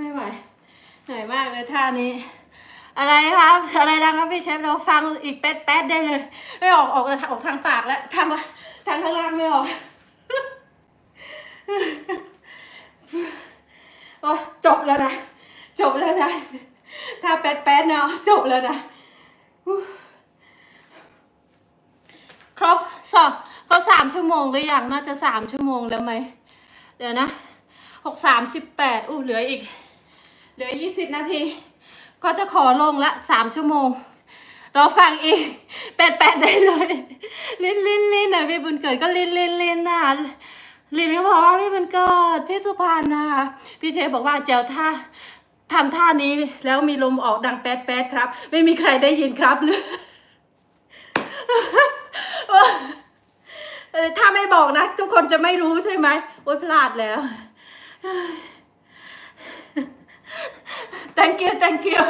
ไม่ไหวเหนื่อยมากเลยท่านี้ อะไรครับ อะไรดังครับพี่เชฟเราฟังอีกแป๊ดแป๊ดได้เลย ไม่ออกออกออกทางปากแล้วทางทางข้างล่างไม่ออกโอ้จบแล้วนะจบแล้วนะถ้าแป๊ดแป๊ดเนาะจบแล้วนะครบสองครบสามชั่วโมงหรือยังน่าจะสามชั่วโมงแล้วไหมเดี๋ยวนะหกสามสิบแปดอู้เหลืออีก เหลือยี่สิบนาที ก็จะขอลงละสามชั่วโมงรอฟังอีกแปดแปดได้เลย ลินลินลินนะพี่บุญเกิดก็ลินลินลินนะลินก็บอกว่าพี่บุญเกิด พี่สุพรรณนะคะพี่เชฟบอกว่าเจ้าท่าทำท่านี้แล้วมีลมออกดังแป๊ดแป๊ดครับ ไม่มีใครได้ยินครับหรือเออถ้าไม่บอกนะ ทุกคนจะไม่รู้ใช่ไหมโอ๊ยพลาดแล้ว thank you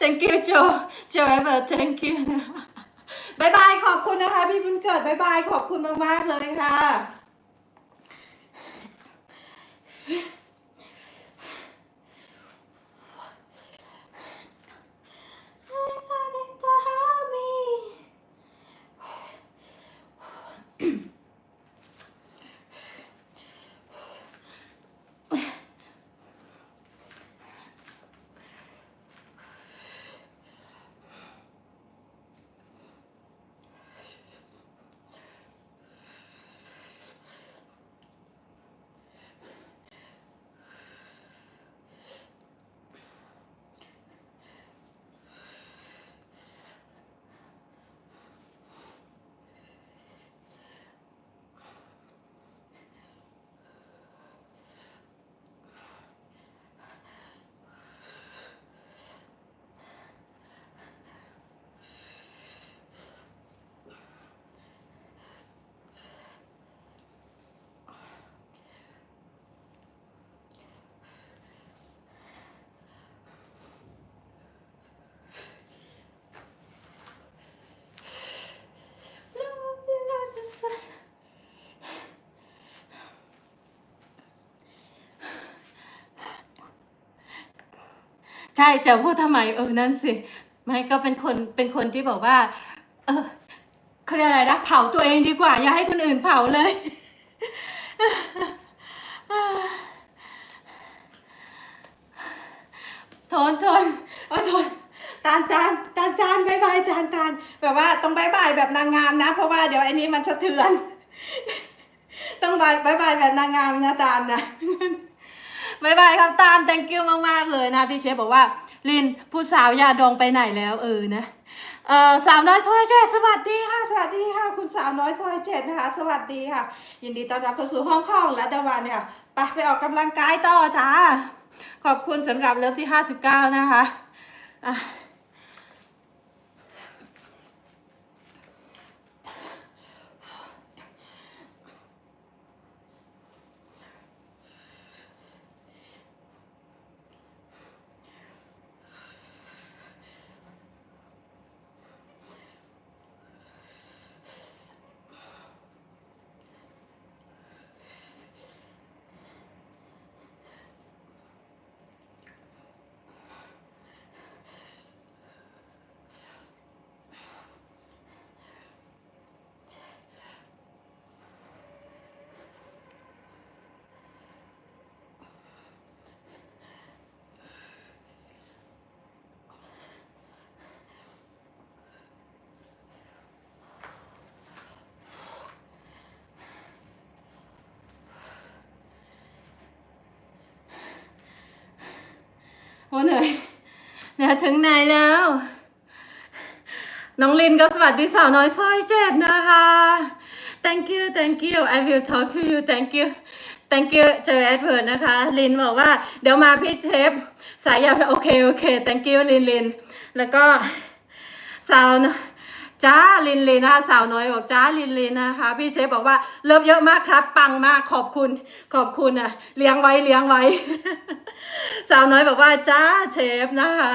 thank you Joe Joe Ever thank you บายบายขอบคุณนะคะ พี่บุญเกิดบายบายขอบคุณมากมากเลยค่ะ ช่จะพูดทำไมเออนั่นสิไม่ก็เป็นคนเป็นคนที่บอกว่า เออเขาเรียกอะไรนะเผาตัวเองดีกว่า อย่าให้คนอื่นเผาเลยทนทนเอาทนตานตานตานตานบายบายตานตานแบบว่าต้องบายบายแบบนางงามนะ เพราะว่าเดี๋ยวไอ้นี้มันสะเทือน ต้องบายบายบายแบบนางงามนะตานนะ บายบายครับตาล thank you มากๆเลยนะพี่เชฟบอกว่า ลินผู้สาวยาดองไปไหนแล้วเออนะเออสาวน้อยซอยเจ็ดสวัสดีค่ะ สวัสดีค่ะ คุณสาวน้อยซอยเจ็ดนะคะ สวัสดีค่ะ ยินดีต้อนรับเข้าสู่ห้องข้องและดาวันเนี่ยไปไปออกกำลังกายต่อจ้า ขอบคุณสำหรับเลิฟที่ห้าสิบเก้านะคะอะ เหนื่อยเหนื่อยถึงไหนแล้ว น้องลินก็สวัสดีสาวน้อยซอยเจ็ดนะคะ thank you thank you I will talk to you thank you thank you เจอแอดเวิร์ดนะคะ ลินบอกว่าเดี๋ยวมาพี่เชฟ สายยาวโอเค โอเค thank you ลินลิน แล้วก็สาวนะ จ้าลินลินนะคะสาวน้อยบอกจ้าลินลินนะคะพี่เชฟบอกว่าเลิฟเยอะมากครับ ปังมากขอบคุณ ขอบคุณอะเลี้ยงไว้เลี้ยงไว้ สาวน้อยบอกว่าจ้าเชฟนะคะ